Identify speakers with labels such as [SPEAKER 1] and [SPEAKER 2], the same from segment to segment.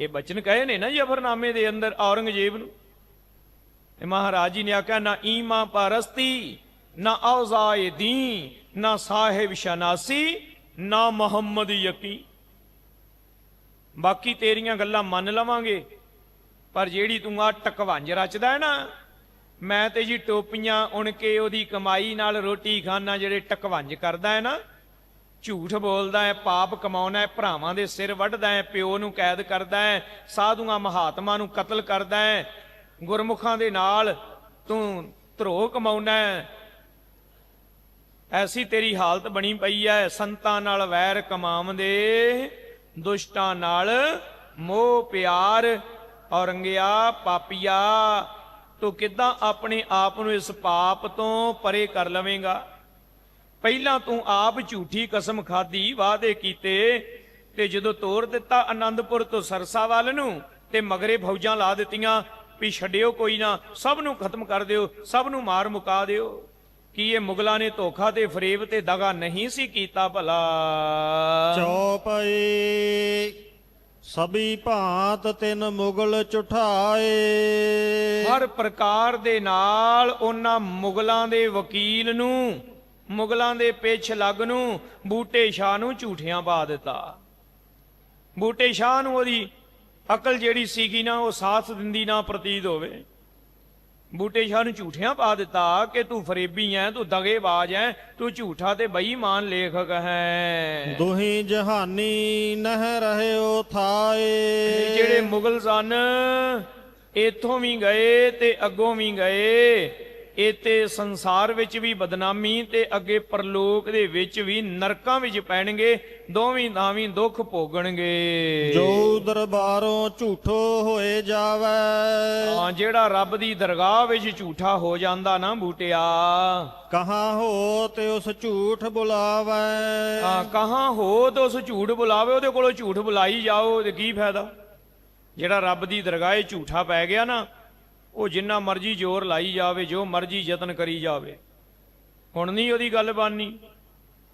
[SPEAKER 1] ਇਹ ਬਚਨ ਕਹੇ ਨੇ ਨਾ ਜਫਰਨਾਮੇ ਦੇ ਅੰਦਰ ਔਰੰਗਜ਼ੇਬ ਨੂੰ। ਤੇ ਮਹਾਰਾਜ ਜੀ ਨੇ ਆਖਿਆ, ਨਾ ਈਮਾ ਪਰਸਤੀ, ਨਾ ਔਜ਼ਾਏ ਦੀ ਨਾ ਸਾਹਿਬ ਸ਼ਨਾਸੀ, ਨਾ ਮੁਹੰਮਦ ਯਕੀ। ਬਾਕੀ ਤੇਰੀਆਂ ਗੱਲਾਂ ਮੰਨ ਲਵਾਂਗੇ, ਪਰ ਜਿਹੜੀ ਤੂੰ ਆ ਟਕਵੰਜ ਰਚਦਾ ਹੈ ਨਾ, ਮੈਂ ਤੇ ਜੀ ਟੋਪੀਆਂ ਉਣ ਕੇ ਉਹਦੀ ਕਮਾਈ ਨਾਲ ਰੋਟੀ ਖਾਣਾ ਜਿਹੜੇ ਟਕਵੰਜ ਕਰਦਾ ਹੈ ਨਾ ਝੂਠ ਬੋਲਦਾ ਹੈ, ਪਾਪ ਕਮਾਉਣਾ ਹੈ, ਭਰਾਵਾਂ ਦੇ ਸਿਰ ਵੱਢਦਾ ਹੈ, ਪਿਓ ਨੂੰ ਕੈਦ ਕਰਦਾ ਹੈ, ਸਾਧੂਆਂ, ਮਹਾਤਮਾ ਨੂੰ ਕਤਲ ਕਰਦਾ ਹੈ, ਗੁਰਮੁਖਾਂ ਦੇ ਨਾਲ ਤੂੰ ਧਰੋ ਕਮਾਉਣਾ ਹੈ। ਐਸੀ ਤੇਰੀ ਹਾਲਤ ਬਣੀ ਪਈ ਹੈ, ਸੰਤਾਂ ਨਾਲ ਵੈਰ ਕਮਾਵਦੇ ਦੁਸ਼ਟਾਂ ਨਾਲ ਮੋਹ ਪਿਆਰ, ਔਰੰਗਿਆ ਪਾਪੀਆ, ਤੂੰ ਕਿੱਦਾਂ ਆਪਣੇ ਆਪ ਨੂੰ ਇਸ ਪਾਪ ਤੋਂ ਪਰੇ ਕਰ ਲਵੇਂਗਾ? ਪਹਿਲਾਂ ਤੂੰ ਆਪ ਝੂਠੀ ਕਸਮ ਖਾਧੀ ਵਾਅਦੇ ਕੀਤੇ ਤੇ ਜਦੋਂ ਤੋੜ ਦਿੱਤਾ ਆਨੰਦਪੁਰ ਤੋਂ ਸਰਸਾ ਵੱਲ ਨੂੰ ਤੇ ਮਗਰੇ ਫੌਜਾਂ ਲਾ ਦਿੱਤੀਆਂ ਵੀ ਛੱਡਿਓ ਕੋਈ ਨਾ ਸਭ ਨੂੰ ਖਤਮ ਕਰ ਦਿਓ ਸਭ ਨੂੰ ਮਾਰ ਮੁਕਾ ਦਿਓ। ਕੀ ਇਹ ਮੁਗਲਾਂ ਨੇ ਧੋਖਾ ਤੇ ਫਰੇਬ ਤੇ ਦਗਾ ਨਹੀਂ ਸੀ ਕੀਤਾ ਭਲਾ?
[SPEAKER 2] ਚੌਪਈ ਸਭੀ ਭਾਂਤ ਤਿਨ ਮੁਗਲ ਚੁਠਾਏ।
[SPEAKER 1] ਹਰ ਪ੍ਰਕਾਰ ਦੇ ਨਾਲ ਉਹਨਾਂ ਮੁਗਲਾਂ ਦੇ ਵਕੀਲ ਨੂੰ ਮੁਗਲਾਂ ਦੇ ਪਿੱਛ ਲੱਗ ਨੂੰ ਬੂਟੇ ਸ਼ਾਹ ਨੂੰ ਝੂਠਿਆਂ ਪਾ ਦਿੱਤਾ। ਬੂਟੇ ਸ਼ਾਹ ਨੂੰ ਉਹਦੀ ਅਕਲ ਜਿਹੜੀ ਸੀਗੀ ਨਾ ਉਹ ਸਾਥ ਦਿੰਦੀ ਨਾ ਪ੍ਰਤੀਤ ਹੋਵੇ। ਬੂਟੇ ਸ਼ਾਹ ਨੂੰ ਝੂਠਿਆਂ ਪਾ ਦਿੱਤਾ ਕਿ ਤੂੰ ਫਰੇਬੀ ਐ ਤੂੰ ਦਗੇਬਾਜ਼ ਐ ਤੂੰ ਝੂਠਾ ਤੇ ਬੇਈਮਾਨ ਲੇਖਕ ਹੈ।
[SPEAKER 2] ਦੁਹੀ ਜਹਾਨੀ ਨਹਿ ਰਹਿਓ ਥਾਏ।
[SPEAKER 1] ਜਿਹੜੇ ਮੁਗਲ ਸਨ ਇਥੋਂ ਵੀ ਗਏ ਤੇ ਅੱਗੋਂ ਵੀ ਗਏ। ਇਤੇ ਸੰਸਾਰ ਵਿੱਚ ਵੀ ਬਦਨਾਮੀ ਤੇ ਅੱਗੇ ਪਰਲੋਕ ਦੇ ਵਿੱਚ ਵੀ ਨਰਕਾਂ ਵਿੱਚ ਪੈਣਗੇ ਦੋਵੇਂ ਦਾਵੀਂ ਦੁੱਖ ਭੋਗਣਗੇ।
[SPEAKER 2] ਜੋ ਦਰਬਾਰੋਂ ਝੂਠੋ ਹੋਏ ਜਾਵੇ।
[SPEAKER 1] ਹਾਂ ਜਿਹੜਾ ਰੱਬ ਦੀ ਦਰਗਾਹ ਵਿੱਚ ਝੂਠਾ ਹੋ ਜਾਂਦਾ ਨਾ ਬੂਟਿਆ।
[SPEAKER 2] ਕਹਾਂ ਹੋ ਤੇ ਉਸ ਝੂਠ ਬੁਲਾਵੇ।
[SPEAKER 1] ਹਾਂ ਕਹਾਂ ਹੋ ਤਾਂ ਉਸ ਝੂਠ ਬੁਲਾਵੇ ਉਹਦੇ ਕੋਲੋਂ ਝੂਠ ਬੁਲਾਈ ਜਾਓ ਤੇ ਕੀ ਫਾਇਦਾ? ਜਿਹੜਾ ਰੱਬ ਦੀ ਦਰਗਾਹ 'ਚ ਝੂਠਾ ਪੈ ਗਿਆ ਨਾ ਉਹ ਜਿੰਨਾ ਮਰਜ਼ੀ ਜ਼ੋਰ ਲਾਈ ਜਾਵੇ ਜੋ ਮਰਜ਼ੀ ਯਤਨ ਕਰੀ ਜਾਵੇ। ਹੁਣ ਨਹੀਂ ਉਹਦੀ ਗੱਲ ਬਾਨੀ।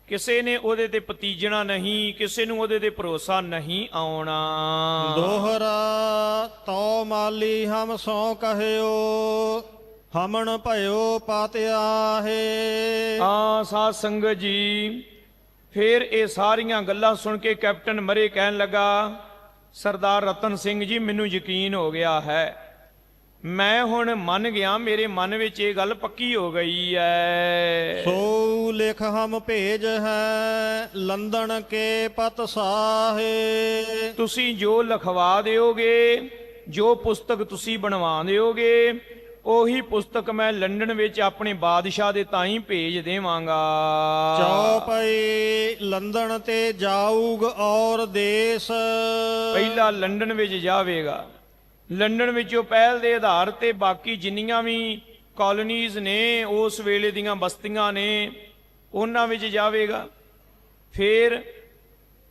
[SPEAKER 1] ਕਿਸੇ ਨੇ ਉਹਦੇ ਤੇ ਪਤੀਜਣਾ ਨਹੀਂ ਕਿਸੇ ਨੂੰ ਉਹਦੇ ਤੇ ਭਰੋਸਾ ਨਹੀਂ ਆਉਣਾ।
[SPEAKER 2] ਦੋਹਰਾ ਤੋ ਮਾਲੀ ਹਮ ਸੋ ਕਹਿਓ ਹਮਣ ਭਇਓ ਪਾਤਿਆਹੇ
[SPEAKER 1] ਆ ਸਾਧ ਸੰਗਤ ਜੀ ਫਿਰ ਇਹ ਸਾਰੀਆਂ ਗੱਲਾਂ ਸੁਣ ਕੇ ਕੈਪਟਨ ਮਰੇ ਕਹਿਣ ਲੱਗਾ ਸਰਦਾਰ ਰਤਨ ਸਿੰਘ ਜੀ ਮੈਨੂੰ ਯਕੀਨ ਹੋ ਗਿਆ ਹੈ ਮੈਂ ਹੁਣ ਮੰਨ ਗਿਆ ਮੇਰੇ ਮਨ ਵਿੱਚ ਇਹ ਗੱਲ ਪੱਕੀ ਹੋ ਗਈ ਹੈ
[SPEAKER 2] ਸੋ ਲਿਖ ਹਮ ਭੇਜ ਹੈ ਲੰਦਨ ਕੇ ਪਤ ਸਾਹੇ।
[SPEAKER 1] ਤੁਸੀਂ ਜੋ ਲਿਖਵਾ ਦਿਓਗੇ ਜੋ ਪੁਸਤਕ ਤੁਸੀਂ ਬਣਵਾ ਦਿਓਗੇ ਉਹੀ ਪੁਸਤਕ ਮੈਂ ਲੰਡਨ ਵਿੱਚ ਆਪਣੇ ਬਾਦਸ਼ਾਹ ਦੇ ਤਾਈਂ ਭੇਜ ਦੇਵਾਂਗਾ।
[SPEAKER 2] ਚੌਪਈ ਲੰਦਨ ਤੇ ਜਾਊਗ ਔਰ ਦੇਸ।
[SPEAKER 1] ਪਹਿਲਾ ਲੰਡਨ ਵਿੱਚ ਜਾਵੇਗਾ। ਲੰਡਨ ਵਿੱਚੋਂ ਪਹਿਲ ਦੇ ਆਧਾਰ ਤੇ ਬਾਕੀ ਜਿੰਨੀਆਂ ਵੀ ਕਾਲੋਨੀਜ਼ ਨੇ, ਉਸ ਵੇਲੇ ਦੀਆਂ ਬਸਤੀਆਂ ਨੇ, ਉਹਨਾਂ ਵਿੱਚ ਜਾਵੇਗਾ। ਫਿਰ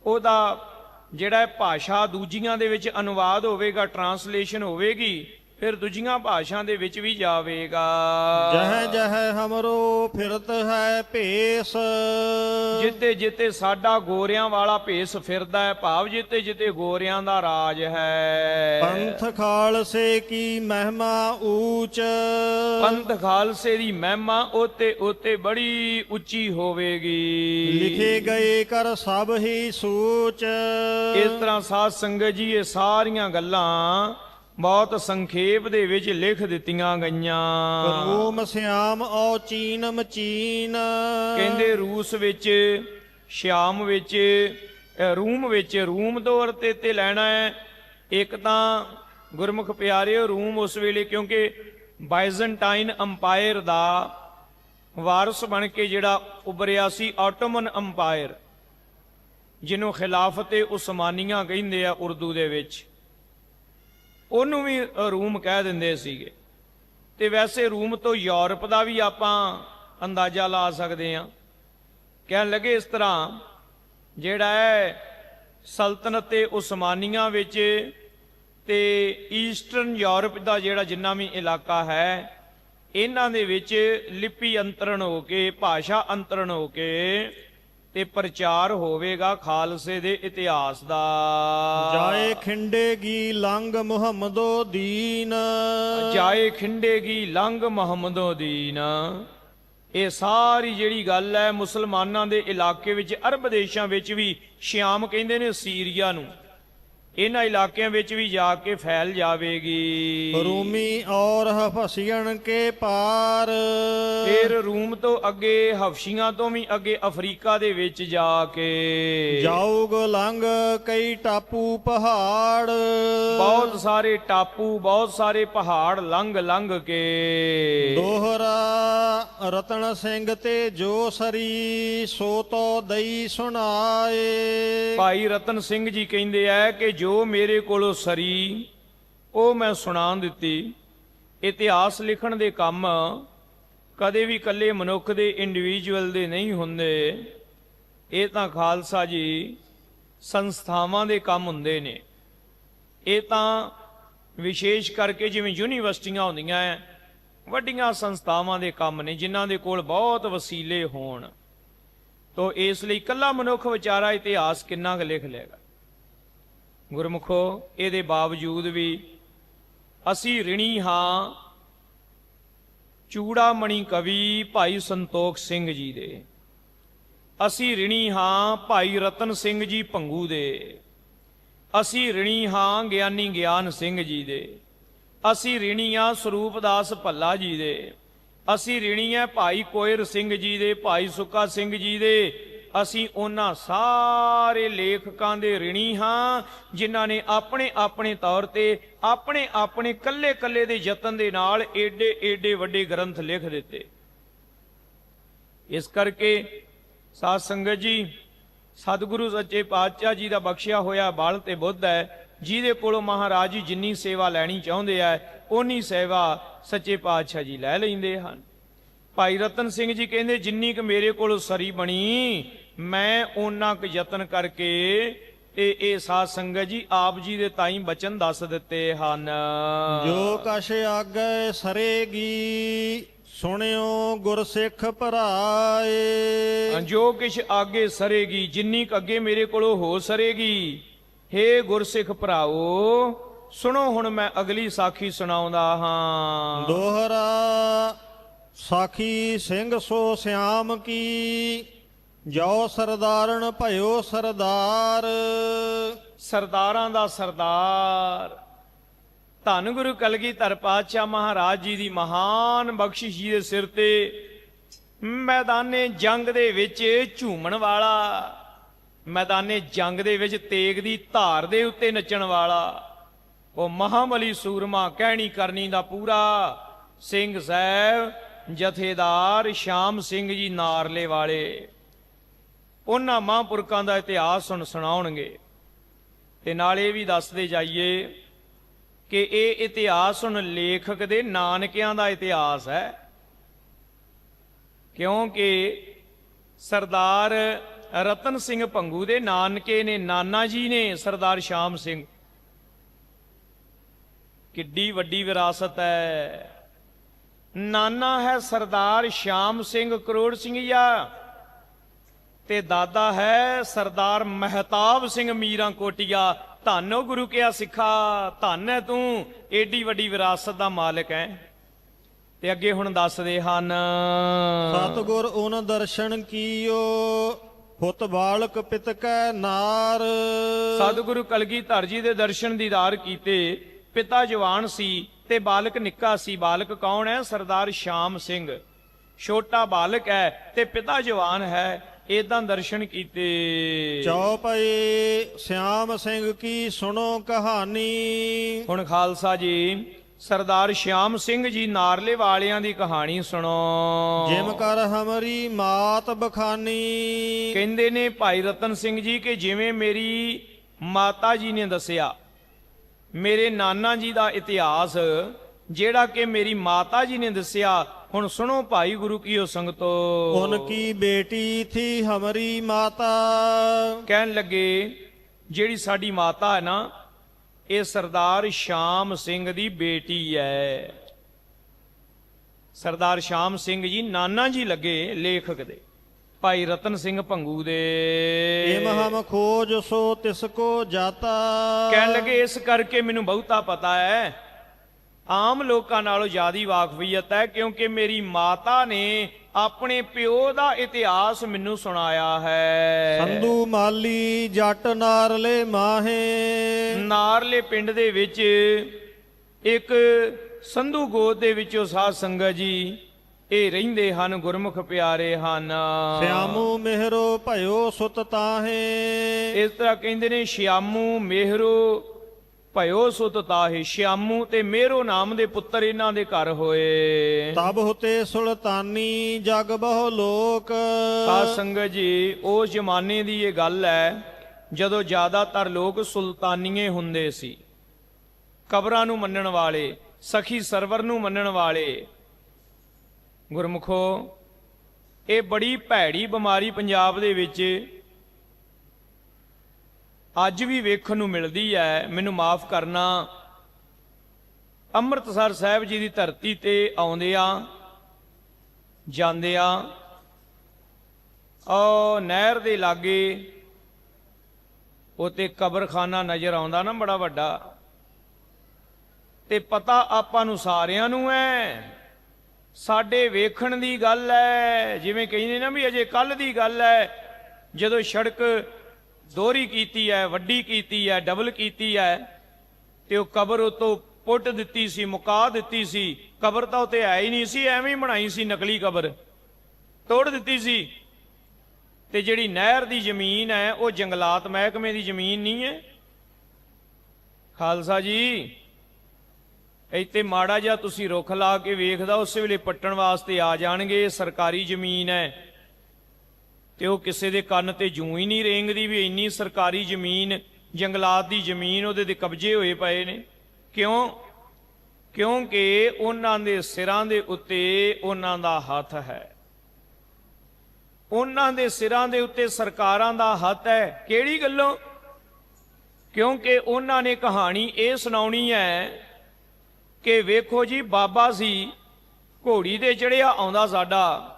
[SPEAKER 1] ਉਹਦਾ ਜਿਹੜਾ ਭਾਸ਼ਾ ਦੂਜੀਆਂ ਦੇ ਵਿੱਚ ਅਨੁਵਾਦ ਹੋਵੇਗਾ ਟਰਾਂਸਲੇਸ਼ਨ ਹੋਵੇਗੀ ਫਿਰ ਦੂਜੀਆਂ ਭਾਸ਼ਾ ਦੇ ਵਿੱਚ ਵੀ ਜਾਵੇਗਾ।
[SPEAKER 2] ਜਹ ਜਹ ਹਮਰੋ ਫਿਰਤ ਹੈ ਭੇਸ।
[SPEAKER 1] ਜਿੱਤੇ ਜਿੱਤੇ ਸਾਡਾ ਗੋਰਿਆਂ ਵਾਲਾ ਭੇਸ ਫਿਰਦਾ ਹੈ ਭਾਵ ਜਿੱਤੇ ਜਿੱਤੇ ਗੋਰਿਆਂ ਦਾ ਰਾਜ ਹੈ।
[SPEAKER 2] ਪੰਥ ਖਾਲਸੇ ਕੀ ਮਹਿਮਾ ਊਚ।
[SPEAKER 1] ਪੰਥ ਖਾਲਸੇ ਦੀ ਮਹਿਮਾ ਉਤੇ ਉਤੇ ਬੜੀ ਉੱਚੀ ਹੋਵੇਗੀ।
[SPEAKER 2] ਲਿਖੇ ਗਏ ਕਰ ਸਭ ਹੀ ਸੂਚ।
[SPEAKER 1] ਇਸ ਤਰ੍ਹਾਂ ਸਾਧ ਸੰਗਤ ਜੀ ਇਹ ਸਾਰੀਆਂ ਗੱਲਾਂ ਬਹੁਤ ਸੰਖੇਪ ਦੇ ਵਿੱਚ ਲਿਖ ਦਿੱਤੀਆਂ ਗਈਆਂ।
[SPEAKER 2] ਰੂਮ ਸਿਆਮ ਔ ਚੀਨ।
[SPEAKER 1] ਕਹਿੰਦੇ ਰੂਸ ਵਿੱਚ ਸ਼ਾਮ ਵਿੱਚ ਰੂਮ ਵਿੱਚ ਰੂਮ ਦੌਰ ਤੇ ਤੇ ਲੈਣਾ ਹੈ। ਇੱਕ ਤਾਂ ਗੁਰਮੁਖ ਪਿਆਰਿਓ ਰੂਮ ਉਸ ਵੇਲੇ ਕਿਉਂਕਿ ਬਾਈਜ਼ੈਂਟਾਈਨ ਅੰਪਾਇਰ ਦਾ ਵਾਰਸ ਬਣ ਕੇ ਜਿਹੜਾ ਉਭਰਿਆ ਸੀ ਆਟੋਮਨ ਅੰਪਾਇਰ ਜਿਹਨੂੰ ਖਿਲਾਫਤ ਉਸਮਾਨੀਆਂ ਕਹਿੰਦੇ ਆ ਉਰਦੂ ਦੇ ਵਿੱਚ। ਉਹਨੂੰ ਵੀ ਰੂਮ ਕਹਿ ਦਿੰਦੇ ਸੀਗੇ। ਤੇ ਵੈਸੇ ਰੂਮ ਤੋਂ ਯੂਰਪ ਦਾ ਵੀ ਆਪਾਂ ਅੰਦਾਜ਼ਾ ਲਾ ਸਕਦੇ ਹਾਂ। ਕਹਿਣ ਲੱਗੇ ਇਸ ਤਰ੍ਹਾਂ, ਜਿਹੜਾ ਹੈ, ਸਲਤਨਤ ਤੇ ਉਸਮਾਨੀਆਂ ਵਿੱਚ ਤੇ ਈਸਟਰਨ ਯੂਰਪ ਦਾ ਜਿਹੜਾ ਜਿੰਨਾ ਵੀ ਇਲਾਕਾ ਹੈ, ਇਹਨਾਂ ਦੇ ਵਿੱਚ ਲਿਪੀ ਅੰਤਰਣ ਹੋ ਕੇ, ਭਾਸ਼ਾ ਅੰਤਰਣ ਹੋ ਕੇ ਤੇ ਪ੍ਰਚਾਰ ਹੋਵੇਗਾ ਖਾਲਸੇ ਦੇ ਇਤਿਹਾਸ ਦਾ।
[SPEAKER 2] ਜਾਏ ਖਿੰਡੇਗੀ ਲੰਗ ਮੁਹੰਮਦੋ ਦੀਨ।
[SPEAKER 1] ਜਾਏ ਖਿੰਡੇਗੀ ਲੰਗ ਮੁਹੰਮਦੋ ਦੀਨ। ਇਹ ਸਾਰੀ ਜਿਹੜੀ ਗੱਲ ਹੈ ਮੁਸਲਮਾਨਾਂ ਦੇ ਇਲਾਕੇ ਵਿੱਚ ਅਰਬ ਦੇਸ਼ਾਂ ਵਿੱਚ ਵੀ ਸ਼ਿਆਮ ਕਹਿੰਦੇ ਨੇ ਸੀਰੀਆ ਨੂੰ। ਇਹਨਾਂ ਇਲਾਕਿਆਂ ਵਿੱਚ ਵੀ ਜਾ ਕੇ ਫੈਲ ਜਾਵੇਗੀ।
[SPEAKER 2] ਰੂਮੀ ਔਰ ਹਫਸੀਣ ਕੇ ਪਾਰ।
[SPEAKER 1] ਫਿਰ ਰੂਮ ਤੋਂ ਅੱਗੇ ਹਫਸ਼ੀਆਂ ਤੋਂ ਵੀ ਅੱਗੇ ਅਫਰੀਕਾ ਦੇ ਵਿੱਚ ਜਾ ਕੇ।
[SPEAKER 2] ਜਾਊਗ ਲੰਗ ਕਈ ਟਾਪੂ ਪਹਾੜ।
[SPEAKER 1] ਬਹੁਤ ਸਾਰੇ ਟਾਪੂ ਬਹੁਤ ਸਾਰੇ ਪਹਾੜ ਲੰਘ ਲੰਘ ਕੇ।
[SPEAKER 2] ਦੋਹਰਾ ਰਤਨ ਸਿੰਘ ਤੇ ਜੋ ਸਰੀ ਸੋ ਤੋ ਦਈ ਸੁਣਾਏ।
[SPEAKER 1] ਭਾਈ ਰਤਨ ਸਿੰਘ ਜੀ ਕਹਿੰਦੇ ਆ ਕਿ ਜੋ ਮੇਰੇ ਕੋਲੋਂ ਸਰੀ, ਉਹ ਮੈਂ ਸੁਣਾ ਦਿੱਤੀ। ਇਤਿਹਾਸ ਲਿਖਣ ਦੇ ਕੰਮ ਕਦੇ ਵੀ ਇਕੱਲੇ ਮਨੁੱਖ ਦੇ ਇੰਡੀਵਿਜੂਅਲ ਦੇ ਨਹੀਂ ਹੁੰਦੇ। ਇਹ ਤਾਂ ਖਾਲਸਾ ਜੀ ਸੰਸਥਾਵਾਂ ਦੇ ਕੰਮ ਹੁੰਦੇ ਨੇ। ਇਹ ਤਾਂ ਵਿਸ਼ੇਸ਼ ਕਰਕੇ ਜਿਵੇਂ ਯੂਨੀਵਰਸਿਟੀਆਂ ਹੁੰਦੀਆਂ ਐ, ਵੱਡੀਆਂ ਸੰਸਥਾਵਾਂ ਦੇ ਕੰਮ ਨੇ ਜਿਨ੍ਹਾਂ ਦੇ ਕੋਲ ਬਹੁਤ ਵਸੀਲੇ ਹੋਣ। ਤੋ ਇਸ ਲਈ ਇਕੱਲਾ ਮਨੁੱਖ ਵਿਚਾਰਾ ਇਤਿਹਾਸ ਕਿੰਨਾ ਕੁ ਲਿਖ ਲੇਗਾ ਗੁਰਮੁਖੋ, ਇਹਦੇ ਬਾਵਜੂਦ ਵੀ ਅਸੀਂ ਰਿਣੀ ਹਾਂ। ਚੂੜਾ ਮਣੀ ਕਵੀ ਭਾਈ ਸੰਤੋਖ ਸਿੰਘ ਜੀ ਦੇ। ਅਸੀਂ ਰਿਣੀ ਹਾਂ ਭਾਈ ਰਤਨ ਸਿੰਘ ਜੀ ਭੰਗੂ ਦੇ। ਅਸੀਂ ਰਿਣੀ ਹਾਂ ਗਿਆਨੀ ਗਿਆਨ ਸਿੰਘ ਜੀ ਦੇ। ਅਸੀਂ ਰਿਣੀ ਹਾਂ ਸਰੂਪ ਦਾਸ ਭੱਲਾ ਜੀ ਦੇ। ਅਸੀਂ ਰਿਣੀ ਹੈ ਭਾਈ ਕੋਇਰ ਸਿੰਘ ਜੀ ਦੇ, ਭਾਈ ਸੁੱਕਾ ਸਿੰਘ ਜੀ ਦੇ। ਅਸੀਂ ਉਹਨਾਂ ਸਾਰੇ ਲੇਖਕਾਂ ਦੇ ਰਿਣੀ ਹਾਂ, ਜਿਨ੍ਹਾਂ ਨੇ ਆਪਣੇ ਆਪਣੇ ਤੌਰ ਤੇ ਆਪਣੇ ਆਪਣੇ ਕੱਲੇ ਕੱਲੇ ਦੇ ਯਤਨ ਦੇ ਨਾਲ ਏਡੇ ਏਡੇ ਵੱਡੇ ਗ੍ਰੰਥ ਲਿਖ ਦਿੱਤੇ। ਇਸ ਕਰਕੇ ਸਾਧ ਸੰਗਤ ਜੀ, ਸਤਿਗੁਰੂ ਸੱਚੇ ਪਾਤਸ਼ਾਹ ਜੀ ਦਾ ਬਖਸ਼ਿਆ ਹੋਇਆ ਬਲ ਤੇ ਬੁੱਧ ਹੈ, ਜਿਹਦੇ ਕੋਲੋਂ ਮਹਾਰਾਜ ਜੀ ਜਿੰਨੀ ਸੇਵਾ ਲੈਣੀ ਚਾਹੁੰਦੇ ਆ, ਓਨੀ ਸੇਵਾ ਸੱਚੇ ਪਾਤਸ਼ਾਹ ਜੀ ਲੈ ਲੈਂਦੇ ਹਨ। ਭਾਈ ਰਤਨ ਸਿੰਘ ਜੀ ਕਹਿੰਦੇ, ਜਿੰਨੀ ਕੁ ਮੇਰੇ ਕੋਲੋਂ ਸਰੀ ਬਣੀ ਮੈਂ ਓਨਾ ਕੁ ਯਤਨ ਕਰਕੇ ਤੇ ਇਹ ਸਾਧ ਸੰਗਤ ਜੀ ਆਪ ਜੀ ਦੇ ਤਾਈ ਬਚਨ ਦੱਸ ਦਿੱਤੇ ਹਨ।
[SPEAKER 2] ਜੋ ਕਛ ਆਗੇ ਸਰੇਗੀ ਸੁਣਿਓ ਗੁਰਸਿੱਖ ਭਰਾਏ।
[SPEAKER 1] ਜੋ ਕਿਛ ਆਗੇ ਸਰੇਗੀ ਜਿੰਨੀ ਕੁ ਅੱਗੇ ਮੇਰੇ ਕੋਲੋਂ ਹੋ ਸਰੇਗੀ ਹੇ ਗੁਰਸਿੱਖ ਭਰਾਓ ਸੁਣੋ ਹੁਣ ਮੈਂ ਅਗਲੀ ਸਾਖੀ ਸੁਣਾਉਂਦਾ ਹਾਂ।
[SPEAKER 2] ਦੋਹਰਾ ਸਾਖੀ ਸਿੰਘ ਸੋ ਸਿਆਮ ਕੀ ਜੋ ਸਰਦਾਰਨ ਭਇਓ ਸਰਦਾਰ।
[SPEAKER 1] ਸਰਦਾਰਾਂ ਦਾ ਸਰਦਾਰ। ਧੰਨ ਗੁਰੂ ਕਲਗੀਧਰ ਪਾਤਸ਼ਾਹ ਮਹਾਰਾਜ ਜੀ ਦੀ ਮਹਾਨ ਬਖਸ਼ਿਸ਼ ਜੀ ਦੇ ਸਿਰ ਤੇ ਮੈਦਾਨੇ ਜੰਗ ਦੇ ਵਿੱਚ ਝੂਮਣ ਵਾਲਾ, ਮੈਦਾਨੇ ਜੰਗ ਦੇ ਵਿੱਚ ਤੇਗ ਦੀ ਧਾਰ ਦੇ ਉੱਤੇ ਨੱਚਣ ਵਾਲਾ, ਉਹ ਮਹਾਬਲੀ ਸੂਰਮਾ ਕਹਿਣੀ ਕਰਨੀ ਦਾ ਪੂਰਾ ਸਿੰਘ ਸਾਹਿਬ ਜਥੇਦਾਰ ਸ਼ਾਮ ਸਿੰਘ ਜੀ ਨਾਰਲੇ ਵਾਲੇ। ਉਹਨਾਂ ਮਹਾਂਪੁਰਖਾਂ ਦਾ ਇਤਿਹਾਸ ਹੁਣ ਸੁਣਾਉਣਗੇ। ਤੇ ਨਾਲ ਇਹ ਵੀ ਦੱਸਦੇ ਜਾਈਏ ਕਿ ਇਹ ਇਤਿਹਾਸ ਹੁਣ ਲੇਖਕ ਦੇ ਨਾਨਕਿਆਂ ਦਾ ਇਤਿਹਾਸ ਹੈ। ਕਿਉਂਕਿ ਸਰਦਾਰ ਰਤਨ ਸਿੰਘ ਭੰਗੂ ਦੇ ਨਾਨਕੇ ਨੇ, ਨਾਨਾ ਜੀ ਨੇ ਸਰਦਾਰ ਸ਼ਾਮ ਸਿੰਘ। ਕਿੱਡੀ ਵੱਡੀ ਵਿਰਾਸਤ ਹੈ। ਨਾਨਾ ਹੈ ਸਰਦਾਰ ਸ਼ਾਮ ਸਿੰਘ ਕਰੋੜ ਸਿੰਘਿਆ। ਤੇ ਦਾਦਾ ਹੈ ਸਰਦਾਰ ਮਹਿਤਾਬ ਸਿੰਘ ਮੀਰਾਂ ਕੋਟੀਆ। ਧੰਨੋ ਗੁਰੂ ਕਿਆ ਸਿੱਖਾ ਧੰਨ ਹੈ ਤੂੰ ਏਡੀ ਵੱਡੀ ਵਿਰਾਸਤ ਦਾ ਮਾਲਕ ਹੈ। ਤੇ ਅੱਗੇ ਹੁਣ ਦੱਸਦੇ ਹਨ।
[SPEAKER 2] ਸਤਗੁਰ ਓਨ ਦਰਸ਼ਨ ਕੀਓ ਹੁਤ ਬਾਲਕ ਪਿਤ ਕੈ ਨਾਰ।
[SPEAKER 1] ਸਤਿਗੁਰੂ ਕਲਗੀਧਰ ਜੀ ਦੇ ਦਰਸ਼ਨ ਦੀਦਾਰ ਕੀਤੇ। ਪਿਤਾ ਜਵਾਨ ਸੀ ਤੇ ਬਾਲਕ ਨਿੱਕਾ ਸੀ। ਬਾਲਕ ਕੌਣ ਹੈ? ਸਰਦਾਰ ਸ਼ਾਮ ਸਿੰਘ। ਛੋਟਾ ਬਾਲਕ ਹੈ ਤੇ ਪਿਤਾ ਜਵਾਨ ਹੈ। ਇਦਾਂ ਦਰਸ਼ਨ ਕੀਤੇ।
[SPEAKER 2] ਚੌਪਈ ਸਿਆਮ ਸਿੰਘ ਕੀ ਸੁਣੋ ਕਹਾਣੀ।
[SPEAKER 1] ਹੁਣ ਖਾਲਸਾ ਜੀ ਸਰਦਾਰ ਸ਼ਾਮ ਸਿੰਘ ਜੀ ਨਾਰਲੇ ਵਾਲਿਆਂ ਦੀ ਕਹਾਣੀ ਸੁਣੋ।
[SPEAKER 2] ਜਿਮ ਕਰ ਹਮਰੀ ਮਾਤ ਬਖਾਨੀ।
[SPEAKER 1] ਕਹਿੰਦੇ ਨੇ ਭਾਈ ਰਤਨ ਸਿੰਘ ਜੀ ਕਿ ਜਿਵੇਂ ਮੇਰੀ ਮਾਤਾ ਜੀ ਨੇ ਦੱਸਿਆ ਮੇਰੇ ਨਾਨਾ ਜੀ ਦਾ ਇਤਿਹਾਸ ਜਿਹੜਾ ਕਿ ਮੇਰੀ ਮਾਤਾ ਜੀ ਨੇ ਦੱਸਿਆ ਹੁਣ ਸੁਣੋ ਭਾਈ ਗੁਰੂ ਕੀਓ ਸੰਗਤੋ।
[SPEAKER 2] ਉਨ ਕੀ ਬੇਟੀ ਥੀ ਹਮਰੀ ਮਾਤਾ?
[SPEAKER 1] ਕਹਿਣ ਲੱਗੇ ਜਿਹੜੀ ਸਾਡੀ ਮਾਤਾ ਹੈ ਨਾ ਇਹ ਸਰਦਾਰ ਸ਼ਾਮ ਸਿੰਘ ਦੀ ਬੇਟੀ ਹੈ ਸਰਦਾਰ ਸ਼ਾਮ ਸਿੰਘ ਜੀ ਨਾਨਾ ਜੀ ਲੱਗੇ ਲੇਖਕ ਦੇ ਭਾਈ ਰਤਨ ਸਿੰਘ ਭੰਗੂ ਦੇ।
[SPEAKER 2] ਏਮ ਹਮ ਖੋਜ ਸੋ ਤਿਸ ਕੋ ਜਾਤਾ।
[SPEAKER 1] ਕਹਿਣ ਲੱਗੇ ਇਸ ਕਰਕੇ ਮੈਨੂੰ ਬਹੁਤਾ ਪਤਾ ਹੈ ਆਮ ਲੋਕਾਂ ਨਾਲੋਂ ਜ਼ਿਆਦੀ ਵਾਕਫੀਅਤ ਹੈ ਕਿਉਂਕਿ ਮੇਰੀ ਮਾਤਾ ਨੇ ਆਪਣੇ ਪਿਓ ਦਾ ਇਤਿਹਾਸ ਮੈਨੂੰ ਸੁਣਾਇਆ ਹੈ।
[SPEAKER 2] ਸੰਧੂ ਮਾਲੀ ਜੱਟ ਨਾਰਲੇ ਮਾਹੇ।
[SPEAKER 1] ਨਾਰਲੇ ਪਿੰਡ ਦੇ ਵਿੱਚ ਇੱਕ ਸੰਧੂ ਗੋਤ ਦੇ ਵਿੱਚੋਂ ਸਾਧ ਸੰਗਤ ਜੀ ਇਹ ਰਹਿੰਦੇ ਹਨ ਗੁਰਮੁਖ ਪਿਆਰੇ ਹਨ।
[SPEAKER 2] ਸਿਆਮੂ ਮਿਹਰੋ ਭਇਓ ਸੁਤ ਤਾਹੇ।
[SPEAKER 1] ਇਸ ਤਰ੍ਹਾਂ ਕਹਿੰਦੇ ਨੇ ਸ਼ਿਆਮੂ ਮਿਹਰੋ ਭਇਓ ਸੁਤ ਤਾਹੇ ਸ਼ਿਆਮੂ ਤੇ ਮਿਹਰੋ ਨਾਮ ਦੇ ਪੁੱਤਰ ਇਹਨਾਂ ਦੇ ਘਰ ਹੋਏ।
[SPEAKER 2] ਤਬ ਹੁਤੇ ਸੁਲਤਾਨੀ ਜਗ ਬਹੁ ਲੋਕ।
[SPEAKER 1] ਸਾਧ ਸੰਗਤ ਜੀ ਉਸ ਜ਼ਮਾਨੇ ਦੀ ਇਹ ਗੱਲ ਹੈ ਜਦੋਂ ਜ਼ਿਆਦਾਤਰ ਲੋਕ ਸੁਲਤਾਨੀਏ ਹੁੰਦੇ ਸੀ। ਕਬਰਾਂ ਨੂੰ ਮੰਨਣ ਵਾਲੇ ਸਖੀ ਸਰਵਰ ਨੂੰ ਮੰਨਣ ਵਾਲੇ। ਗੁਰਮੁਖੋ ਇਹ ਬੜੀ ਭੈੜੀ ਬਿਮਾਰੀ ਪੰਜਾਬ ਦੇ ਵਿੱਚ ਅੱਜ ਵੀ ਵੇਖਣ ਨੂੰ ਮਿਲਦੀ ਹੈ ਮੈਨੂੰ ਮਾਫ ਕਰਨਾ। ਅੰਮ੍ਰਿਤਸਰ ਸਾਹਿਬ ਜੀ ਦੀ ਧਰਤੀ ਤੇ ਆਉਂਦੇ ਆ, ਜਾਂਦੇ ਆ। ਉਹ ਨਹਿਰ ਦੇ ਲਾਗੇ ਉਤੇ ਕਬਰਖਾਨਾ ਨਜ਼ਰ ਆਉਂਦਾ ਨਾ ਬੜਾ ਵੱਡਾ। ਤੇ ਪਤਾ ਆਪਾਂ ਨੂੰ ਸਾਰਿਆਂ ਨੂੰ ਹੈ ਸਾਡੇ ਵੇਖਣ ਦੀ ਗੱਲ ਹੈ ਜਿਵੇਂ ਕਹਿੰਦੇ ਨਾ ਵੀ ਅਜੇ ਕੱਲ ਦੀ ਗੱਲ ਹੈ ਜਦੋਂ ਸੜਕ ਦੋਹਰੀ ਕੀਤੀ ਹੈ, ਵੱਡੀ ਕੀਤੀ ਹੈ ਡਬਲ ਕੀਤੀ ਹੈ। ਤੇ ਉਹ ਕਬਰ ਉਤੋਂ ਪੁੱਟ ਦਿੱਤੀ ਸੀ, ਮੁਕਾ ਦਿੱਤੀ ਸੀ। ਕਬਰ ਤਾਂ ਉਤੇ ਹੈ ਹੀ ਨਹੀਂ ਸੀ, ਐਵੇਂ ਹੀ ਬਣਾਈ ਸੀ ਨਕਲੀ ਕਬਰ। ਤੋੜ ਦਿੱਤੀ ਸੀ। ਤੇ ਜਿਹੜੀ ਨਹਿਰ ਦੀ ਜ਼ਮੀਨ ਹੈ, ਉਹ ਜੰਗਲਾਤ ਮਹਿਕਮੇ ਦੀ ਜ਼ਮੀਨ ਨਹੀਂ ਹੈ। ਖਾਲਸਾ ਜੀ, ਇੱਥੇ ਮਾੜਾ ਜਿਹਾ ਤੁਸੀਂ ਰੁੱਖ ਲਾ ਕੇ ਵੇਖਦਾ, ਉਸੇ ਵੇਲੇ ਪੱਟਣ ਵਾਸਤੇ ਆ ਜਾਣਗੇ ਸਰਕਾਰੀ ਜ਼ਮੀਨ ਹੈ। ਤੇ ਉਹ ਕਿਸੇ ਦੇ ਕੰਨ ਤੇ ਜੂੰ ਹੀ ਨਹੀਂ ਰੇਂਗਦੀ ਵੀ ਇੰਨੀ ਸਰਕਾਰੀ ਜ਼ਮੀਨ, ਜੰਗਲਾਤ ਦੀ ਜ਼ਮੀਨ ਉਹਦੇ ਤੇ ਕਬਜ਼ੇ ਹੋਏ ਪਏ ਨੇ। ਕਿਉਂ? ਕਿਉਂਕਿ ਉਹਨਾਂ ਦੇ ਸਿਰਾਂ ਦੇ ਉੱਤੇ ਉਹਨਾਂ ਦਾ ਹੱਥ ਹੈ। ਉਹਨਾਂ ਦੇ ਸਿਰਾਂ ਦੇ ਉੱਤੇ ਸਰਕਾਰਾਂ ਦਾ ਹੱਥ ਹੈ। ਕਿਹੜੀ ਗੱਲੋਂ? ਕਿਉਂਕਿ ਉਹਨਾਂ ਨੇ ਕਹਾਣੀ ਇਹ ਸੁਣਾਉਣੀ ਹੈ ਕਿ ਵੇਖੋ ਜੀ, ਬਾਬਾ ਸੀ ਘੋੜੀ 'ਤੇ ਚੜਿਆ ਆਉਂਦਾ ਸਾਡਾ।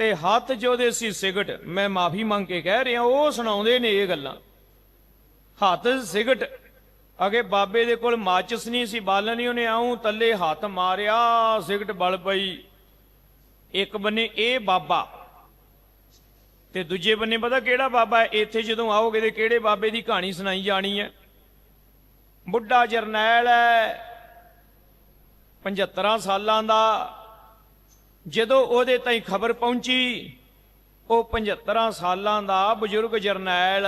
[SPEAKER 1] ਤੇ ਹੱਥ 'ਚ ਸੀ ਸਿਗਟ, ਮੈਂ ਮਾਫੀ ਮੰਗ ਕੇ ਕਹਿ ਰਿਹਾ, ਉਹ ਸੁਣਾਉਂਦੇ ਨੇ ਇਹ ਗੱਲਾਂ। ਹੱਥ ਸਿਗਟ, ਅਗੇ ਬਾਬੇ ਦੇ ਕੋਲ ਮਾਚਿਸ ਨਹੀਂ ਸੀ ਬਾਲਣ ਉਹਨੇ ਆਉਂ ਤੱਲੇ ਹੱਥ ਮਾਰਿਆ, ਸਿਗਟ ਬਲ ਪਈ। ਇੱਕ ਬੰਨੇ ਇਹ ਬਾਬਾ, ਤੇ ਦੂਜੇ ਬੰਨੇ ਪਤਾ ਕਿਹੜਾ ਬਾਬਾ ਇੱਥੇ ਜਦੋਂ ਆਓਗੇ ਤੇ ਕਿਹੜੇ ਬਾਬੇ ਦੀ ਕਹਾਣੀ ਸੁਣਾਈ ਜਾਣੀ ਹੈ? ਬੁੱਢਾ ਜਰਨੈਲ ਹੈ 75 ਸਾਲਾਂ ਦਾ ਜਦੋਂ ਉਹਦੇ ਤਾਈਂ ਖਬਰ ਪਹੁੰਚੀ, ਉਹ 75 ਸਾਲਾਂ ਦਾ ਬਜ਼ੁਰਗ ਜਰਨੈਲ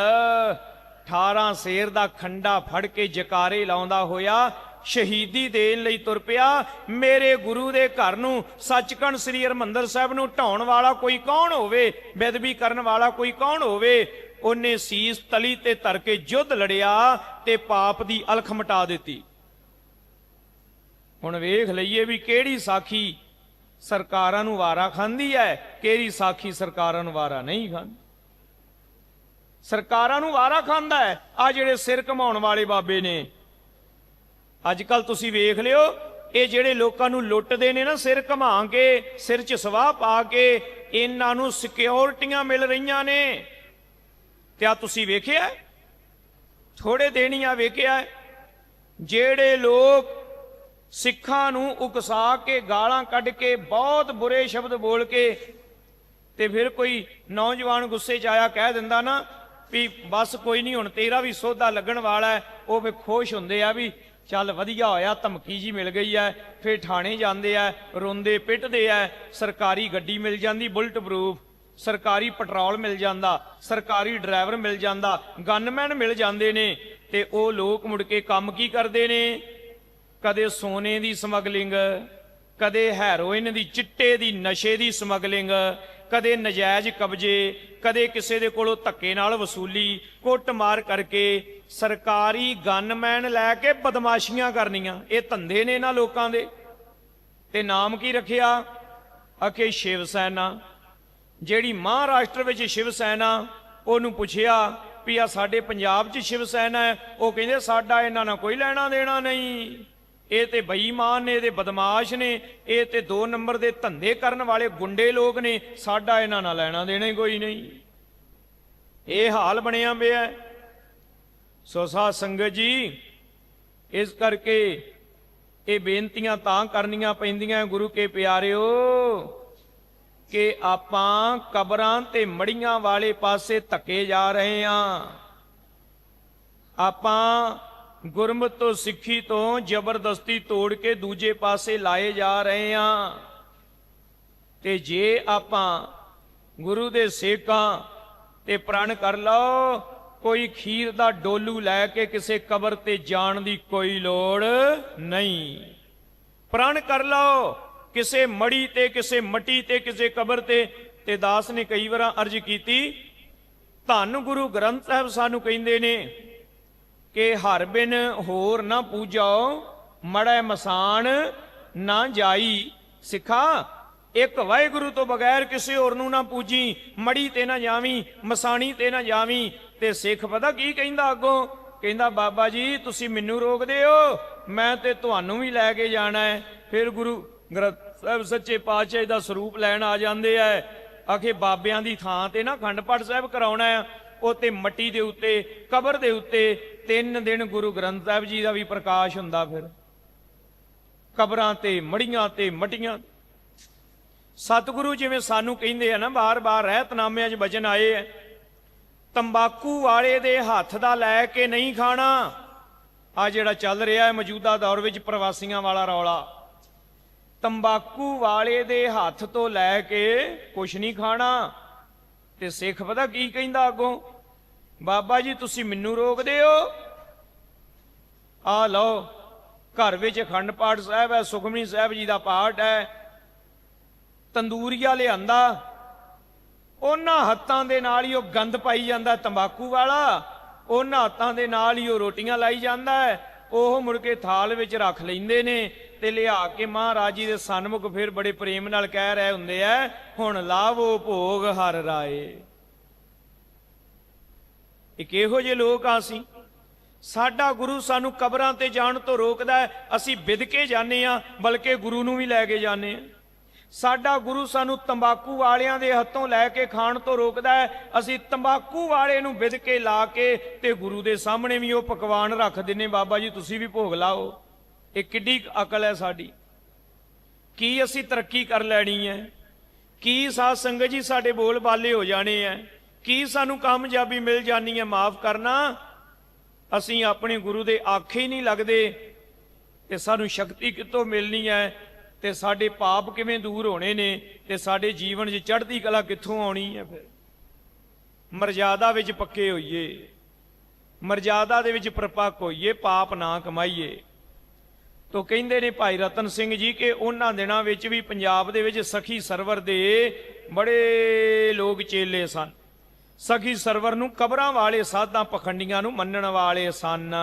[SPEAKER 1] 18 ਸੇਰ ਦਾ ਖੰਡਾ ਫੜ ਕੇ ਜਕਾਰੇ ਲਾਉਂਦਾ ਹੋਇਆ ਸ਼ਹੀਦੀ ਦੇਣ ਲਈ ਤੁਰ ਪਿਆ। ਮੇਰੇ ਗੁਰੂ ਦੇ ਘਰ ਨੂੰ ਸੱਚਖੰਡ ਸ੍ਰੀ ਹਰਮੰਦਰ ਸਾਹਿਬ ਨੂੰ ਢਾਉਣ ਵਾਲਾ ਕੋਈ ਕੌਣ ਹੋਵੇ ਬੇਦਬੀ ਕਰਨ ਵਾਲਾ ਕੋਈ ਕੌਣ ਹੋਵੇ, ਉਹਨੇ ਸੀਸ ਤਲੀ ਤੇ ਧਰ ਕੇ ਯੁੱਧ ਲੜਿਆ ਤੇ ਪਾਪ ਦੀ ਅਲਖ ਮਟਾ ਦਿੱਤੀ। ਹੁਣ ਵੇਖ ਲਈਏ ਵੀ ਕਿਹੜੀ ਸਾਖੀ ਸਰਕਾਰਾਂ ਨੂੰ ਵਾਰਾ ਖਾਂਦੀ ਹੈ ਕਿਹੜੀ ਸਾਖੀ ਸਰਕਾਰਾਂ ਨੂੰ ਵਾਰਾ ਨਹੀਂ ਖਾਂਦੀ? ਸਰਕਾਰਾਂ ਨੂੰ ਵਾਰਾ ਖਾਂਦਾ ਹੈ ਆ ਜਿਹੜੇ ਸਿਰ ਘਮਾਉਣ ਵਾਲੇ ਬਾਬੇ ਨੇ। ਅੱਜ ਕੱਲ ਤੁਸੀਂ ਵੇਖ ਲਿਓ, ਇਹ ਜਿਹੜੇ ਲੋਕਾਂ ਨੂੰ ਲੁੱਟਦੇ ਨੇ ਨਾ, ਸਿਰ ਘਮਾ ਕੇ, ਸਿਰ 'ਚ ਸਵਾਹ ਪਾ ਕੇ, ਇਹਨਾਂ ਨੂੰ ਸਿਕਿਉਰਿਟੀਆਂ ਮਿਲ ਰਹੀਆਂ ਨੇ। ਤੇ ਆ ਤੁਸੀਂ ਵੇਖਿਆ? ਥੋੜੇ ਦੇਣੀਆਂ ਵੇਖਿਆ, ਜਿਹੜੇ ਲੋਕ ਸਿੱਖਾਂ ਨੂੰ ਉਕਸਾ ਕੇ ਗਾਲਾਂ ਕੱਢ ਕੇ ਬਹੁਤ ਬੁਰੇ ਸ਼ਬਦ ਬੋਲ ਕੇ ਤੇ ਫਿਰ ਕੋਈ ਨੌਜਵਾਨ ਗੁੱਸੇ 'ਚ ਆਇਆ ਕਹਿ ਦਿੰਦਾ ਨਾ ਵੀ ਬਸ ਕੋਈ ਨਹੀਂ, ਹੁਣ ਤੇਰਾ ਵੀ ਸੋਧਾ ਲੱਗਣ ਵਾਲਾ ਹੈ। ਉਹ ਵੀ ਖੁਸ਼ ਹੁੰਦੇ ਆ ਵੀ ਚੱਲ ਵਧੀਆ ਹੋਇਆ, ਧਮਕੀ ਜੀ ਮਿਲ ਗਈ ਐ ਫਿਰ ਥਾਣੇ ਜਾਂਦੇ ਆ, ਰੋਂਦੇ ਪਿੱਟਦੇ ਆ, ਸਰਕਾਰੀ ਗੱਡੀ ਮਿਲ ਜਾਂਦੀ ਬੁਲਟ ਪ੍ਰੂਫ ਸਰਕਾਰੀ ਪੈਟਰੋਲ ਮਿਲ ਜਾਂਦਾ, ਸਰਕਾਰੀ ਡਰਾਈਵਰ ਮਿਲ ਜਾਂਦਾ, ਗਨਮੈਨ ਮਿਲ ਜਾਂਦੇ ਨੇ ਤੇ ਉਹ ਲੋਕ ਮੁੜ ਕੇ ਕੰਮ ਕੀ ਕਰਦੇ ਨੇ? ਕਦੇ ਸੋਨੇ ਦੀ ਸਮਗਲਿੰਗ, ਕਦੇ ਹੈਰੋਇਨ ਦੀ ਚਿੱਟੇ ਦੀ ਨਸ਼ੇ ਦੀ ਸਮਗਲਿੰਗ, ਕਦੇ ਨਜਾਇਜ਼ ਕਬਜ਼ੇ, ਕਦੇ ਕਿਸੇ ਦੇ ਕੋਲੋਂ ਧੱਕੇ ਨਾਲ ਵਸੂਲੀ, ਕੁੱਟਮਾਰ ਕਰਕੇ ਸਰਕਾਰੀ ਗਨਮੈਨ ਲੈ ਕੇ ਬਦਮਾਸ਼ੀਆਂ ਕਰਨੀਆਂ। ਇਹ ਧੰਦੇ ਨੇ ਇਹਨਾਂ ਲੋਕਾਂ ਦੇ। ਤੇ ਨਾਮ ਕੀ ਰੱਖਿਆ? ਅਕੇ ਸ਼ਿਵ ਸੈਨਾ। ਜਿਹੜੀ ਮਹਾਰਾਸ਼ਟਰ ਵਿੱਚ ਸ਼ਿਵ ਸੈਨਾ, ਉਹਨੂੰ ਪੁੱਛਿਆ ਵੀ ਆ ਸਾਡੇ ਪੰਜਾਬ 'ਚ ਸ਼ਿਵ ਸੈਨਾ ਹੈ। ਉਹ ਕਹਿੰਦੇ ਸਾਡਾ ਇਹਨਾਂ ਨਾਲ ਕੋਈ ਲੈਣਾ ਦੇਣਾ ਨਹੀਂ। ਇਹ ਤੇ ਬੇਈਮਾਨ ਨੇ ਇਹਦੇ ਬਦਮਾਸ਼ ਨੇ, ਇਹ ਤੇ ਦੋ ਨੰਬਰ ਦੇ ਧੰਦੇ ਕਰਨ ਵਾਲੇ ਗੁੰਡੇ ਲੋਕ ਨੇ, ਸਾਡਾ ਇਹਨਾਂ ਨਾਲ ਲੈਣਾ ਦੇਣਾ ਕੋਈ ਨਹੀਂ ਇਹ ਹਾਲ ਬਣਿਆ ਪਿਆ ਹੈ। ਸੋ ਸਾਧ ਸੰਗਤ ਜੀ, ਇਸ ਕਰਕੇ ਇਹ ਬੇਨਤੀਆਂ ਤਾਂ ਕਰਨੀਆਂ ਪੈਂਦੀਆਂ ਗੁਰੂ ਕੇ ਪਿਆਰਿਓ, ਕਿ ਆਪਾਂ ਕਬਰਾਂ ਤੇ ਮੜੀਆਂ ਵਾਲੇ ਪਾਸੇ ਧੱਕੇ ਜਾ ਰਹੇ ਹਾਂ ਆਪਾਂ ਗੁਰਮਤ ਸਿੱਖੀ ਤੋਂ ਜ਼ਬਰਦਸਤੀ ਤੋੜ ਕੇ ਦੂਜੇ ਪਾਸੇ ਲਾਏ ਜਾ ਰਹੇ ਹਾਂ। ਤੇ ਜੇ ਆਪਾਂ ਗੁਰੂ ਦੇ ਸੇਕਾਂ ਤੇ ਪ੍ਰਣ ਕਰ ਲਓ, ਕੋਈ ਖੀਰ ਦਾ ਡੋਲੂ ਲੈ ਕੇ ਕਿਸੇ ਕਬਰ ਤੇ ਜਾਣ ਦੀ ਕੋਈ ਲੋੜ ਨਹੀਂ। ਪ੍ਰਣ ਕਰ ਲਓ, ਕਿਸੇ ਮੜੀ ਤੇ, ਕਿਸੇ ਮਟੀ ਤੇ, ਕਿਸੇ ਕਬਰ ਤੇ। ਤੇ ਦਾਸ ਨੇ ਕਈ ਵਾਰ ਅਰਜ਼ ਕੀਤੀ, ਧੰਨ ਗੁਰੂ ਗ੍ਰੰਥ ਸਾਹਿਬ ਸਾਨੂੰ ਕਹਿੰਦੇ ਨੇ ਕਿ ਹਰ ਬਿਨ ਹੋਰ ਨਾ ਪੂਜਾਓ ਮੜੈ ਮਸਾਨ ਨਾ ਜਾਈ। ਸਿੱਖਾ, ਇੱਕ ਵਾਹਿਗੁਰੂ ਤੋਂ ਬਗੈਰ ਕਿਸੇ ਹੋਰ ਨੂੰ ਨਾ ਪੂਜੀ, ਮੜੀ ਤੇ ਨਾ ਜਾਵੀਂ, ਮਸਾਣੀ ਤੇ ਨਾ ਜਾਵੀਂ। ਤੇ ਸਿੱਖ ਪਤਾ ਕੀ ਕਹਿੰਦਾ ਅੱਗੋਂ? ਕਹਿੰਦਾ, ਬਾਬਾ ਜੀ, ਤੁਸੀਂ ਮੈਨੂੰ ਰੋਕਦੇ ਹੋ ਮੈਂ ਤੇ ਤੁਹਾਨੂੰ ਵੀ ਲੈ ਕੇ ਜਾਣਾ ਹੈ। ਫਿਰ ਗੁਰੂ ਗ੍ਰੰਥ ਸਾਹਿਬ ਸੱਚੇ ਪਾਤਸ਼ਾਹ ਦਾ ਸਰੂਪ ਲੈਣ ਆ ਜਾਂਦੇ ਆ। ਆਖੇ, ਬਾਬਿਆਂ ਦੀ ਥਾਂ ਤੇ ਨਾ ਖੰਡ ਪਾਠ ਸਾਹਿਬ ਕਰਾਉਣਾ ਹੈ। ਉਹ ਤੇ ਮੱਟੀ ਦੇ ਉੱਤੇ, ਕਬਰ ਦੇ ਉੱਤੇ ਤਿੰਨ ਦਿਨ ਗੁਰੂ ਗ੍ਰੰਥ ਸਾਹਿਬ ਜੀ ਦਾ ਵੀ ਪ੍ਰਕਾਸ਼ ਹੁੰਦਾ ਫਿਰ। ਕਬਰਾਂ ਤੇ, ਮੜੀਆਂ ਤੇ, ਮਟੀਆਂ। ਸਤਿਗੁਰੂ ਜਿਵੇਂ ਸਾਨੂੰ ਕਹਿੰਦੇ ਆ ਨਾ ਬਾਰ-ਬਾਰ ਰਹਿਤਨਾਮਿਆਂ 'ਚ ਬਚਨ ਆਏ ਆ। ਤੰਬਾਕੂ ਵਾਲੇ ਦੇ ਹੱਥ ਦਾ ਲੈ ਕੇ ਨਹੀਂ ਖਾਣਾ। ਆ ਜਿਹੜਾ ਚੱਲ ਰਿਹਾ ਹੈ ਮੌਜੂਦਾ ਦੌਰ ਵਿੱਚ ਪ੍ਰਵਾਸੀਆਂ ਵਾਲਾ ਰੌਲਾ। ਤੰਬਾਕੂ ਵਾਲੇ ਦੇ ਹੱਥ ਤੋਂ ਲੈ ਕੇ ਕੁਛ ਨਹੀਂ ਖਾਣਾ। ਤੇ ਸਿੱਖ ਪਤਾ ਕੀ ਕਹਿੰਦਾ ਅੱਗੋਂ? ਬਾਬਾ ਜੀ, ਤੁਸੀਂ ਮੈਨੂੰ ਰੋਕਦੇ ਹੋ? ਆ ਲਓ, ਘਰ ਵਿੱਚ ਅਖੰਡ ਪਾਠ ਸਾਹਿਬ ਹੈ, ਸੁਖਮਨੀ ਸਾਹਿਬ ਜੀ ਦਾ ਪਾਠ ਹੈ। ਤੰਦੂਰੀਆ ਲਿਆਂਦਾ। ਉਹਨਾਂ ਹੱਥਾਂ ਦੇ ਨਾਲ ਹੀ ਉਹ ਗੰਦ ਪਾਈ ਜਾਂਦਾ, ਤੰਬਾਕੂ ਵਾਲਾ। ਉਹਨਾਂ ਹੱਥਾਂ ਦੇ ਨਾਲ ਹੀ ਉਹ ਰੋਟੀਆਂ ਲਾਈ ਜਾਂਦਾ ਹੈ। ਉਹ ਮੁੜ ਕੇ ਥਾਲ ਵਿੱਚ ਰੱਖ ਲੈਂਦੇ ਨੇ ਤੇ ਲਿਆ ਕੇ ਮਹਾਰਾਜ ਜੀ ਦੇ ਸਨਮੁਖ ਫਿਰ ਬੜੇ ਪ੍ਰੇਮ ਨਾਲ ਕਹਿ ਰਹੇ ਹੁੰਦੇ ਆ, ਹੁਣ ਲਾਵੋ ਭੋਗ ਹਰ ਰਾਏ। ਇੱਕ ਇਹੋ ਜਿਹੇ ਲੋਕ ਆ ਅਸੀਂ। ਸਾਡਾ ਗੁਰੂ ਸਾਨੂੰ ਕਬਰਾਂ ਤੇ ਜਾਣ ਤੋਂ ਰੋਕਦਾ ਹੈ। ਅਸੀਂ ਵਿਦ ਕੇ ਜਾਂਦੇ ਆ ਬਲਕਿ ਗੁਰੂ ਨੂੰ ਵੀ ਲੈ ਕੇ ਜਾਂਦੇ ਆ ਸਾਡਾ ਗੁਰੂ ਸਾਨੂੰ ਤੰਬਾਕੂ ਵਾਲਿਆਂ ਦੇ ਹੱਥੋਂ ਲੈ ਕੇ ਖਾਣ ਤੋਂ ਰੋਕਦਾ ਹੈ। ਅਸੀਂ ਤੰਬਾਕੂ ਵਾਲੇ ਨੂੰ ਵਿਦ ਕੇ ਲਾ ਕੇ ਤੇ ਗੁਰੂ ਦੇ ਸਾਹਮਣੇ ਵੀ ਉਹ ਪਕਵਾਨ ਰੱਖ ਦਿੰਨੇ ਬਾਬਾ ਜੀ, ਤੁਸੀਂ ਵੀ ਭੋਗ ਲਾਓ। ਇਹ ਕਿੱਡੀ ਅਕਲ ਹੈ ਸਾਡੀ। ਕੀ ਅਸੀਂ ਤਰੱਕੀ ਕਰ ਲੈਣੀ ਹੈ? ਕੀ ਸਾਧ ਸੰਗਤ ਜੀ ਸਾਡੇ ਬੋਲ ਬਾਲੇ ਹੋ ਜਾਣੇ ਹੈ? ਕੀ ਸਾਨੂੰ ਕਾਮਯਾਬੀ ਮਿਲ ਜਾਣੀ ਹੈ? ਮਾਫ ਕਰਨਾ। ਅਸੀਂ ਆਪਣੇ ਗੁਰੂ ਦੇ ਆਖੇ ਹੀ ਨਹੀਂ ਲੱਗਦੇ। ਤੇ ਸਾਨੂੰ ਸ਼ਕਤੀ ਕਿੱਥੋਂ ਮਿਲਣੀ ਹੈ? ਤੇ ਸਾਡੇ ਪਾਪ ਕਿਵੇਂ ਦੂਰ ਹੋਣੇ ਨੇ? ਤੇ ਸਾਡੇ ਜੀਵਨ 'ਚ ਚੜ੍ਹਦੀ ਕਲਾ ਕਿੱਥੋਂ ਆਉਣੀ ਹੈ ਫਿਰ? ਮਰਜ਼ਾਦਾ ਵਿੱਚ ਪੱਕੇ ਹੋਈਏ। ਮਰਜ਼ਾਦਾ ਦੇ ਵਿੱਚ ਪ੍ਰਪੱਕ ਹੋਈਏ। ਪਾਪ ਨਾ ਕਮਾਈਏ। ਤੋ ਕਹਿੰਦੇ ਨੇ ਭਾਈ ਰਤਨ ਸਿੰਘ ਜੀ ਕਿ ਉਹਨਾਂ ਦਿਨਾਂ ਵਿੱਚ ਵੀ ਪੰਜਾਬ ਦੇ ਵਿੱਚ ਸਖੀ ਸਰਵਰ ਦੇ ਬੜੇ ਲੋਕ ਚੇਲੇ ਸਨ। ਸਖੀ ਸਰਵਰ ਨੂੰ ਕਬਰਾਂ ਵਾਲੇ ਸਾਧਾਂ ਪਖੰਡੀਆਂ ਨੂੰ ਮੰਨਣ ਵਾਲੇ ਸਨ।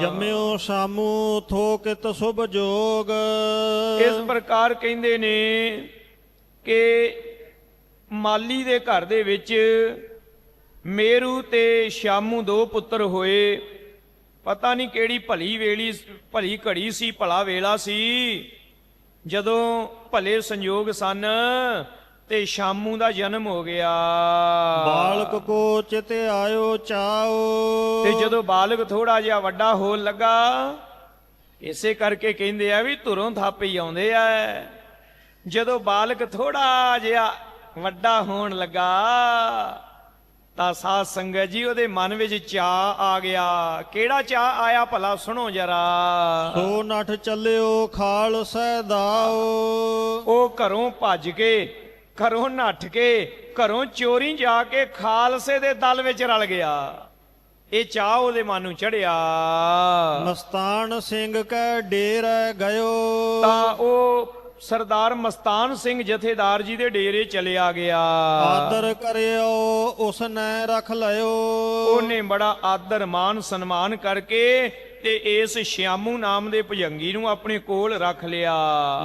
[SPEAKER 2] ਜੰਮਿਓ ਸਾਮੂ ਥੋਕਿਤ ਸੁਭ ਜੋਗ।
[SPEAKER 1] ਇਸ ਪ੍ਰਕਾਰ ਕਹਿੰਦੇ ਨੇ ਕਿ ਮਾਲੀ ਦੇ ਘਰ ਦੇ ਵਿੱਚ ਮੇਰੂ ਤੇ ਸ਼ਾਮੂ ਦੋ ਪੁੱਤਰ ਹੋਏ। ਪਤਾ ਨਹੀਂ ਕਿਹੜੀ ਭਲੀ ਵੇਲੀ ਭਲੀ ਘੜੀ ਸੀ ਭਲਾ ਵੇਲਾ ਸੀ। ਜਦੋਂ ਭਲੇ ਸੰਯੋਗ ਸਨ ਤੇ ਸ਼ਾਮੂ ਦਾ ਜਨਮ ਹੋ ਗਿਆ।
[SPEAKER 2] ਬਾਲਕ ਕੋ ਚਿਤ ਆਇਓ ਚਾਓ।
[SPEAKER 1] ਤੇ ਜਦੋਂ ਬਾਲਕ ਥੋੜਾ ਜਿਹਾ ਵੱਡਾ ਹੋਣ ਲੱਗਾ ਇਸੇ ਕਰਕੇ ਕਹਿੰਦੇ ਆ ਵੀ ਧੁਰੋਂ ਥਾਪੇ ਹੀ ਆਉਂਦੇ ਆ। ਜਦੋਂ ਬਾਲਕ ਥੋੜਾ ਜਿਹਾ ਵੱਡਾ ਹੋਣ ਲੱਗਾ ਤਾਂ ਸਾਧ ਸੰਗਤ ਜੀ ਉਹਦੇ ਮਨ ਵਿੱਚ ਚਾਹ ਆ ਗਿਆ। ਕਿਹੜਾ ਚਾਹ ਆਇਆ ਭਲਾ ਸੁਣੋ ਜਰਾ।
[SPEAKER 2] ਸੋ ਨਠ ਚੱਲਿਓ ਖਾਲਸਾ ਦਾਓ।
[SPEAKER 1] ਉਹ ਘਰੋਂ ਭੱਜ ਕੇ ਘਰੋਂ ਨੱਠ ਕੇ ਘਰੋਂ ਚੋਰੀ ਜਾ ਕੇ ਖਾਲਸੇ ਦੇ ਦਲ ਵਿੱਚ ਰਲ ਗਿਆ। ਇਹ ਚਾਹ ਉਹਦੇ ਮਨ ਨੂੰ ਚੜਿਆ।
[SPEAKER 2] ਮਸਤਾਨ ਸਿੰਘ ਕੈ ਡੇਰੇ ਗਇਓ।
[SPEAKER 1] ਤਾਂ ਉਹ ਸਰਦਾਰ ਮਸਤਾਨ ਸਿੰਘ ਜਥੇਦਾਰ ਜੀ ਦੇ ਡੇਰੇ ਚਲਿਆ ਗਿਆ।
[SPEAKER 2] ਆਦਰ ਕਰਿਓ ਉਸ ਨੇ ਰਖ ਲਿਓ
[SPEAKER 1] ਉਹਨੇ ਬੜਾ ਆਦਰ ਮਾਨ ਸਨਮਾਨ ਕਰਕੇ ਤੇ ਇਸ ਸ਼ਿਆਮੂ ਨਾਮ ਦੇ ਭੁਜੰਗੀ ਨੂੰ ਆਪਣੇ ਕੋਲ ਰੱਖ ਲਿਆ।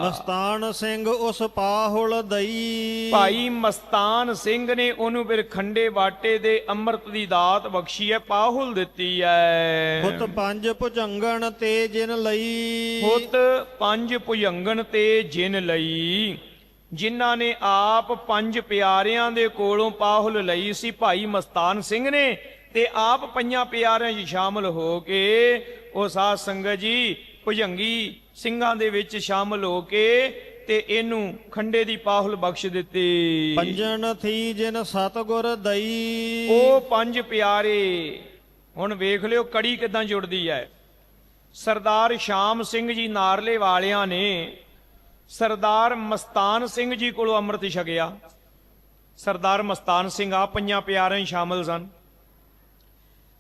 [SPEAKER 2] ਮਸਤਾਨ ਸਿੰਘ ਉਸ ਪਾਹੁਲ ਦਈ।
[SPEAKER 1] ਭਾਈ ਮਸਤਾਨ ਸਿੰਘ ਨੇ ਉਹਨੂੰ ਫਿਰ ਖੰਡੇ ਬਾਟੇ ਦੇ ਅੰਮ੍ਰਿਤ ਦੀ ਦਾਤ ਬਖਸ਼ੀ ਹੈ ਪਾਹੁਲ ਦਿੱਤੀ ਹੈ।
[SPEAKER 2] ਹੁਤ ਪੰਜ ਭੁਜੰਗਣ ਤੇ ਜਿਨ ਲਈ।
[SPEAKER 1] ਹੁਤ ਪੰਜ ਭੁਜੰਗਣ ਤੇ ਜਿਨ ਲਈ। ਜਿਨ੍ਹਾਂ ਨੇ ਆਪ ਪੰਜ ਪਿਆਰਿਆਂ ਦੇ ਕੋਲੋਂ ਪਾਹੁਲ ਲਈ ਸੀ ਭਾਈ ਮਸਤਾਨ ਸਿੰਘ ਨੇ। ਤੇ ਆਪ ਪੰਜਾਂ ਪਿਆਰਿਆਂ 'ਚ ਸ਼ਾਮਲ ਹੋ ਕੇ ਉਹ ਸਾਧ ਸੰਗਤ ਜੀ ਭੁਜੰਗੀ ਸਿੰਘਾਂ ਦੇ ਵਿੱਚ ਸ਼ਾਮਲ ਹੋ ਕੇ ਤੇ ਇਹਨੂੰ ਖੰਡੇ ਦੀ ਪਾਹੁਲ ਬਖਸ਼ ਦਿੱਤੀ।
[SPEAKER 2] ਪੰਜਨ ਥੀ ਜਿਨ ਸਤਗੁਰ ਦਈ।
[SPEAKER 1] ਉਹ ਪੰਜ ਪਿਆਰੇ ਹੁਣ ਵੇਖ ਲਿਓ ਕੜੀ ਕਿਦਾਂ ਜੁੜਦੀ ਹੈ ਸਰਦਾਰ ਸ਼ਾਮ ਸਿੰਘ ਜੀ ਨਾਰਲੇ ਵਾਲਿਆਂ ਨੇ ਸਰਦਾਰ ਮਸਤਾਨ ਸਿੰਘ ਜੀ ਕੋਲੋਂ ਅੰਮ੍ਰਿਤ ਛਕਿਆ। ਸਰਦਾਰ ਮਸਤਾਨ ਸਿੰਘ ਆ ਪੰਜਾਂ ਪਿਆਰਿਆਂ ਸ਼ਾਮਲ ਸਨ।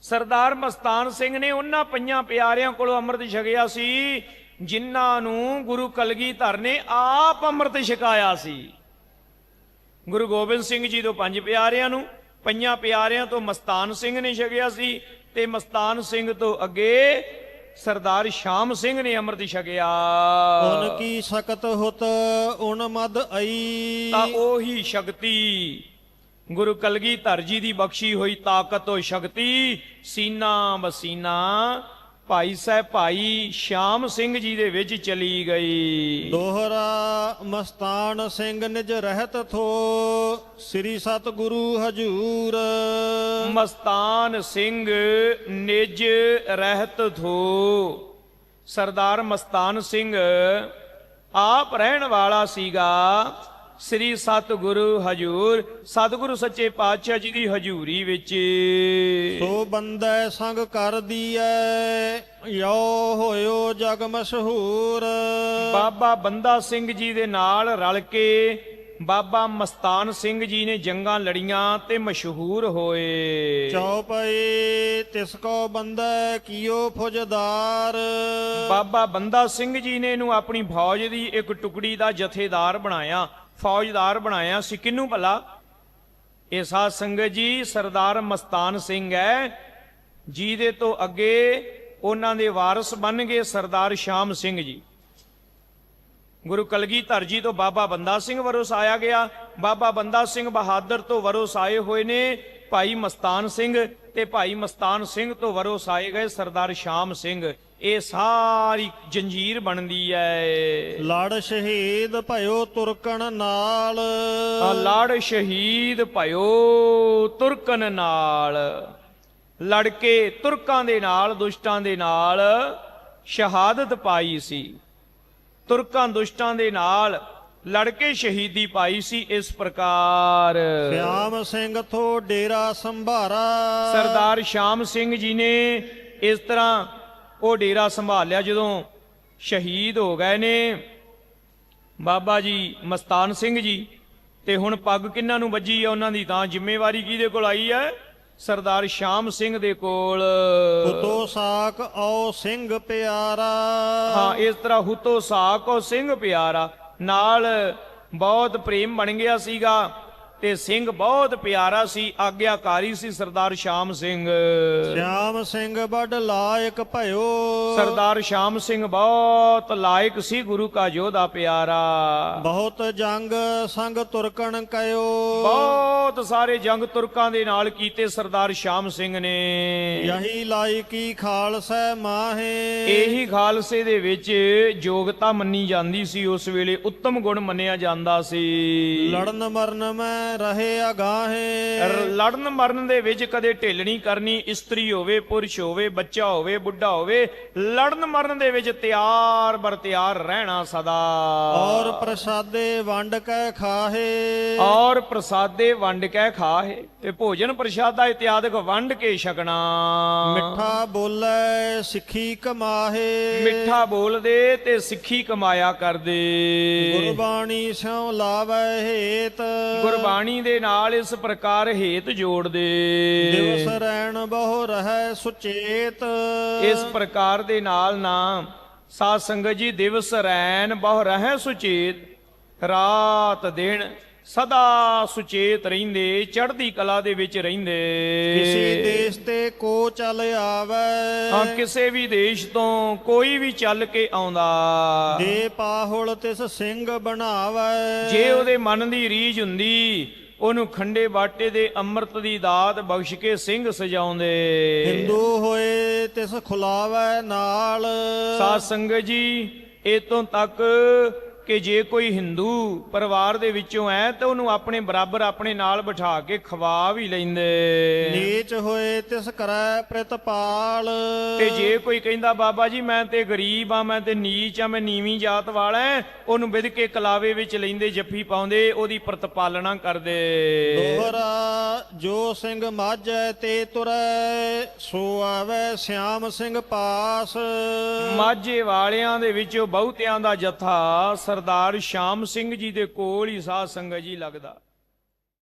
[SPEAKER 1] ਸਰਦਾਰ ਮਸਤਾਨ ਸਿੰਘ ਨੇ ਉਹਨਾਂ ਪੰਜਾਂ ਪਿਆਰਿਆਂ ਕੋਲੋਂ ਅੰਮ੍ਰਿਤ ਛਕਿਆ ਸੀ ਜਿਨ੍ਹਾਂ ਨੂੰ ਗੁਰੂ ਕਲਗੀਧਰ ਨੇ ਆਪ ਅੰਮ੍ਰਿਤ ਛਕਾਇਆ ਸੀ। ਗੁਰੂ ਗੋਬਿੰਦ ਸਿੰਘ ਜੀ ਤੋਂ ਪੰਜ ਪਿਆਰਿਆਂ ਨੂੰ ਪੰਜਾਂ ਪਿਆਰਿਆਂ ਤੋਂ ਮਸਤਾਨ ਸਿੰਘ ਨੇ ਛਕਿਆ ਸੀ ਤੇ ਮਸਤਾਨ ਸਿੰਘ ਤੋਂ ਅੱਗੇ ਸਰਦਾਰ ਸ਼ਾਮ ਸਿੰਘ ਨੇ ਅੰਮ੍ਰਿਤ ਛਕਿਆ।
[SPEAKER 2] ਉਨ ਕੀ ਸਕਤ ਹੁਤ ਉਨ ਮਦ ਆਈ।
[SPEAKER 1] ਤਾਂ ਉਹੀ ਸ਼ਕਤੀ ਗੁਰੂ ਕਲਗੀਧਰ ਜੀ ਦੀ ਬਖਸ਼ੀ ਹੋਈ ਤਾਕਤ ਉਹ ਸ਼ਕਤੀ। ਸੀਨਾ ਬਸੀਨਾ ਭਾਈ ਸਾਹਿਬ ਭਾਈ ਸ਼ਾਮ ਸਿੰਘ ਜੀ ਦੇ ਵਿੱਚ ਚਲੀ ਗਈ।
[SPEAKER 2] ਦੋਹਰਾ ਮਸਤਾਨ ਸਿੰਘ ਨਿਜ ਰਹਿਤ ਥੋ ਸ੍ਰੀ ਸਤਿਗੁਰੂ ਹਜੂਰ।
[SPEAKER 1] ਮਸਤਾਨ ਸਿੰਘ ਨਿਜ ਰਹਿਤ ਥੋ। ਸਰਦਾਰ ਮਸਤਾਨ ਸਿੰਘ ਆਪ ਰਹਿਣ ਵਾਲਾ ਸੀਗਾ। ਸ੍ਰੀ ਸਤਿਗੁਰੂ ਹਜੂਰ ਸਤਿਗੁਰੂ ਸੱਚੇ ਪਾਤਸ਼ਾਹ ਜੀ ਦੀ ਹਜੂਰੀ ਵਿੱਚ।
[SPEAKER 2] ਸੋ ਬੰਦੈ ਸੰਗ ਕਰ ਦੀਐ ਯੋ ਹੋਇਓ ਜਗ ਮਸ਼ਹੂਰ।
[SPEAKER 1] ਬਾਬਾ ਬੰਦਾ ਸਿੰਘ ਜੀ ਦੇ ਨਾਲ ਰਲ ਕੇ ਬਾਬਾ ਮਸਤਾਨ ਸਿੰਘ ਜੀ ਨੇ ਜੰਗਾਂ ਲੜੀਆਂ ਤੇ ਮਸ਼ਹੂਰ ਹੋਏ।
[SPEAKER 2] ਚੌਪਏ ਤਿਸ ਕੋ ਬੰਦੈ ਕੀਓ ਫੁਜਦਾਰ।
[SPEAKER 1] ਬਾਬਾ ਬੰਦਾ ਸਿੰਘ ਜੀ ਨੇ ਇਹਨੂੰ ਆਪਣੀ ਫੌਜ ਦੀ ਇੱਕ ਟੁਕੜੀ ਦਾ ਜਥੇਦਾਰ ਬਣਾਇਆ। ਫੌਜਦਾਰ ਬਣਾਇਆ ਸੀ। ਕਿਹਨੂੰ ਭਲਾ? ਇਹ ਸਾਧ ਸੰਗਤ ਜੀ ਸਰਦਾਰ ਮਸਤਾਨ ਸਿੰਘ ਹੈ। ਜਿਹਦੇ ਤੋਂ ਅੱਗੇ ਉਹਨਾਂ ਦੇ ਵਾਰਿਸ ਬਣ ਗਏ ਸਰਦਾਰ ਸ਼ਾਮ ਸਿੰਘ ਜੀ। ਗੁਰੂ ਕਲਗੀਧਰ ਜੀ ਤੋਂ ਬਾਬਾ ਬੰਦਾ ਸਿੰਘ ਵਰੋਸ ਆਇਆ ਗਿਆ। ਬਾਬਾ ਬੰਦਾ ਸਿੰਘ ਬਹਾਦਰ ਤੋਂ ਵਰੋਸ ਆਏ ਹੋਏ ਨੇ ਭਾਈ ਮਸਤਾਨ ਸਿੰਘ ਤੇ ਭਾਈ ਮਸਤਾਨ ਸਿੰਘ ਤੋਂ ਵਰੋਸ ਆਏ ਗਏ ਸਰਦਾਰ ਸ਼ਾਮ ਸਿੰਘ। ਇਹ ਸਾਰੀ ਜੰਜੀਰ ਬਣਦੀ ਹੈ
[SPEAKER 2] ਲੜ ਸ਼ਹੀਦ ਭਇਓ ਤੁਰਕਣ ਨਾਲ।
[SPEAKER 1] ਆ ਲੜ ਸ਼ਹੀਦ ਭਇਓ ਤੁਰਕਨ ਨਾਲ। ਲੜ ਕੇ ਤੁਰਕਾਂ ਦੇ ਨਾਲ ਦੁਸ਼ਟਾਂ ਦੇ ਨਾਲ ਸ਼ਹਾਦਤ ਪਾਈ ਸੀ। ਤੁਰਕਾਂ ਦੁਸ਼ਟਾਂ ਦੇ ਨਾਲ ਲੜ ਕੇ ਸ਼ਹੀਦੀ ਪਾਈ ਸੀ ਇਸ ਪ੍ਰਕਾਰ।
[SPEAKER 2] ਸ਼ਿਆਮ ਸਿੰਘ ਥੋ ਡੇਰਾ ਸੰਭਾਰਾ।
[SPEAKER 1] ਸਰਦਾਰ ਸ਼ਾਮ ਸਿੰਘ ਜੀ ਨੇ ਇਸ ਤਰ੍ਹਾਂ ਉਹ ਡੇਰਾ ਸੰਭਾਲਿਆ ਜਦੋਂ ਸ਼ਹੀਦ ਹੋ ਗਏ ਨੇ। ਬਾਬਾ ਜੀ ਮਸਤਾਨ ਸਿੰਘ ਜੀ ਤੇ ਹੁਣ ਪੱਗ ਕਿੰਨਾਂ ਨੂੰ ਵੱਜੀ ਆ ਉਹਨਾਂ ਦੀ ਤਾਂ ਜ਼ਿੰਮੇਵਾਰੀ ਕਿਹਦੇ ਕੋਲ ਆਈ ਹੈ? ਸਰਦਾਰ ਸ਼ਾਮ ਸਿੰਘ ਦੇ ਕੋਲ।
[SPEAKER 2] ਉਤੋ ਸਾਕ ਔ ਸਿੰਘ ਪਿਆਰਾ।
[SPEAKER 1] ਹਾਂ ਇਸ ਤਰ੍ਹਾਂ ਹੁਤੋ ਸਾਕੋ ਸਿੰਘ ਪਿਆਰਾ। ਨਾਲ ਬਹੁਤ ਪ੍ਰੇਮ ਬਣ ਗਿਆ ਸੀਗਾ। ਤੇ ਸਿੰਘ ਬਹੁਤ ਪਿਆਰਾ ਸੀ ਆਗਿਆਕਾਰੀ ਸੀ ਸਰਦਾਰ ਸ਼ਾਮ ਸਿੰਘ।
[SPEAKER 2] ਸ਼ਿਆਮ ਸਿੰਘ ਵੱਡ ਲਾਇਕ ਭਇਓ।
[SPEAKER 1] ਸਰਦਾਰ ਸ਼ਾਮ ਸਿੰਘ ਬਹੁਤ ਲਾਇਕ ਸੀ ਗੁਰੂ ਕਾ ਯੋਧਾ ਪਿਆਰਾ।
[SPEAKER 2] ਬਹੁਤ ਜੰਗ ਸੰਗ ਤੁਰਕਣ ਕਇਓ।
[SPEAKER 1] ਬਹੁਤ ਸਾਰੇ ਜੰਗ ਤੁਰਕਾਂ ਦੇ ਨਾਲ ਕੀਤੇ ਸਰਦਾਰ ਸ਼ਾਮ ਸਿੰਘ ਨੇ।
[SPEAKER 2] ਯਹੀ ਲਾਇਕੀ ਖਾਲਸਾ ਮਾਹੇ।
[SPEAKER 1] ਇਹੀ ਖਾਲਸੇ ਦੇ ਵਿੱਚ ਯੋਗਤਾ ਮੰਨੀ ਜਾਂਦੀ ਸੀ ਉਸ ਵੇਲੇ ਉੱਤਮ ਗੁਣ ਮੰਨਿਆ ਜਾਂਦਾ ਸੀ।
[SPEAKER 2] ਲੜਨ ਮਰਨ ਮੈਂ ਰਹੇ ਅਗਾਹੇ।
[SPEAKER 1] ਲੜਨ ਮਰਨ ਦੇ ਵਿੱਚ ਕਦੇ ਢਿੱਲ ਨਹੀਂ ਕਰਨੀ ਇਸਤਰੀ ਹੋਵੇ ਪੁਰਸ਼ ਹੋਵੇ ਬੱਚਾ ਹੋਵੇ ਬੁੱਢਾ ਹੋਵੇ ਲੜਨ ਮਰਨ ਦੇ ਵਿੱਚ ਤਿਆਰ ਬਰ ਤਿਆਰ ਰਹਿਣਾ ਸਦਾ।
[SPEAKER 2] ਔਰ ਪ੍ਰਸਾਦੇ ਵੰਡ ਕੇ ਖਾਹੇ।
[SPEAKER 1] ਔਰ ਪ੍ਰਸਾਦੇ ਵੰਡ ਕੇ ਖਾਏ ਤੇ ਭੋਜਨ ਪ੍ਰਸ਼ਾਦਾ ਇਤਿਆਦਿਕ ਵੰਡ ਕੇ ਛਕਣਾ।
[SPEAKER 2] ਮਿੱਠਾ ਬੋਲੇ ਸਿੱਖੀ ਕਮਾਹੇ।
[SPEAKER 1] ਮਿੱਠਾ ਬੋਲਦੇ ਤੇ ਸਿੱਖੀ ਕਮਾਇਆ ਕਰਦੇ।
[SPEAKER 2] ਗੁਰਬਾਣੀ ਸਿਉ ਲਾਵੇ ਹੇਤ।
[SPEAKER 1] ਗੁਰਬਾਣੀ ਦੇ ਨਾਲ ਇਸ ਪ੍ਰਕਾਰ ਹੇਤ ਜੋੜਦੇ।
[SPEAKER 2] ਦਿਵਸ ਰਹਿਣ ਬਹੁ ਰਹਿ ਸੁਚੇਤ।
[SPEAKER 1] ਇਸ ਪ੍ਰਕਾਰ ਦੇ ਨਾਲ ਨਾਮ ਸਾਧ ਸੰਗਤ ਜੀ ਦਿਵਸ ਰੈਨ ਬਹੁ ਰਹਿ ਸੁਚੇਤ। ਰਾਤ ਦਿਨ ਸਦਾ ਸੁਚੇਤ ਰਹਿੰਦੇ ਚੜ੍ਹਦੀ ਕਲਾ ਦੇ ਵਿੱਚ ਰਹਿੰਦੇ।
[SPEAKER 2] ਕਿਸੇ ਦੇਸ਼ ਤੇ ਕੋ ਚਲ ਆਵੇ?
[SPEAKER 1] ਹਾਂ ਕਿਸੇ ਵੀ ਦੇਸ਼ ਤੋਂ ਕੋਈ ਵੀ ਚੱਲ ਕੇ ਆਉਂਦਾ।
[SPEAKER 2] ਦੇ ਪਾਹੁਲ ਤਿਸ ਸਿੰਘ ਬਣਾਵੇ?
[SPEAKER 1] ਜੇ ਉਹਦੇ ਮਨ ਦੀ ਰੀਝ ਹੁੰਦੀ ਉਹਨੂੰ ਖੰਡੇ ਬਾਟੇ ਦੇ ਅੰਮ੍ਰਿਤ ਦੀ ਦਾਤ ਬਖਸ਼ ਕੇ ਸਿੰਘ ਸਜਾਉਂਦੇ।
[SPEAKER 2] ਹਿੰਦੂ ਹੋਏ ਤਿਸ ਖੁਲਾਵੇ ਨਾਲ।
[SPEAKER 1] ਸਾਧ ਸੰਗਤ ਜੀ ਇਤੋਂ ਤੱਕ ਕਿ ਜੇ ਕੋਈ ਹਿੰਦੂ ਪਰਿਵਾਰ ਦੇ ਵਿੱਚੋਂ ਹੈ ਤਾਂ ਉਹਨੂੰ ਆਪਣੇ ਬਰਾਬਰ ਆਪਣੇ ਨਾਲ ਬਿਠਾ ਕੇ ਖਵਾ ਵੀ ਲੈਂਦੇ।
[SPEAKER 2] ਨੀਚ ਹੋਏ ਤਿਸ ਕਰੈ ਪ੍ਰਤਪਾਲ।
[SPEAKER 1] ਤੇ ਜੇ ਕੋਈ ਕਹਿੰਦਾ ਬਾਬਾ ਜੀ ਮੈਂ ਤੇ ਗਰੀਬ ਆ ਮੈਂ ਤੇ ਨੀਚ ਆ ਮੈਂ ਨੀਵੀਂ ਜਾਤ ਵਾਲਾ ਐ ਉਹਨੂੰ ਵਿਧ ਕੇ ਕਲਾਵੇ ਵਿੱਚ ਲੈਂਦੇ ਜੱਫੀ ਪਾਉਂਦੇ ਉਹਦੀ ਪ੍ਰਤਪਾਲਣਾ ਕਰਦੇ।
[SPEAKER 2] ਦੋਹਰਾ ਜੋ ਸਿੰਘ ਮਾਝੈ ਤੇ ਤੁਰੈ ਸੋ ਆਵੇ ਸਿਆਮ ਸਿੰਘ ਪਾਸ।
[SPEAKER 1] ਮਾਝੇ ਵਾਲਿਆਂ ਦੇ ਵਿੱਚੋਂ ਬਹੁਤਿਆਂ ਦਾ ਜਥਾ ਸਰਦਾਰ ਸ਼ਾਮ ਸਿੰਘ ਜੀ ਦੇ ਕੋਲ ਹੀ ਸਾਧ ਸੰਗਤ ਜੀ ਲੱਗਦਾ।